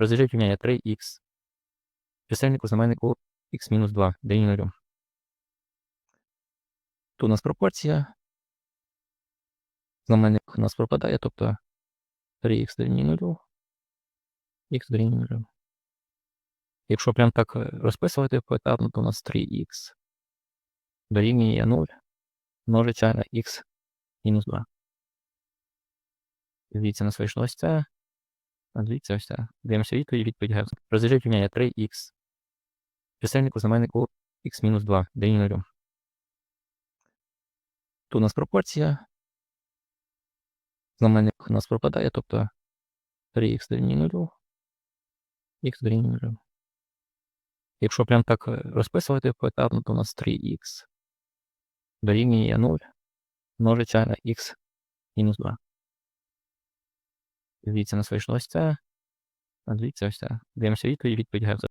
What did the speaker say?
Розв'яжіть рівняння 3х. Чисельнику знаменнику х-2 дорівнює 0. Тут у нас пропорція. Знаменник у нас пропадає, тобто 3х дорівнює 0. Х дорівнює 0. Якщо прям так е, розписувати поетапно, то у нас 3х дорівнює 0 множиться на х мінус 2. Дивіться, у нас вийшло це. Дивіться ось це. Дивимося відповідь, відповідь Гевса. Розв'яжіть рівняння 3х. Чисельнику знаменнику х-2 дорівнює 0. Тут у нас пропорція. Знаменник у нас пропадає, тобто 3х дорівнює 0. Х дорівнює 0. Якщо прям так е, розписувати поетапно, то у нас 3х дорівнює 0 множиться на х мінус 2. Дивіться, у нас вийшло ось це. А дивіться ось це. Дивимося відповідь, відповідь Гевса.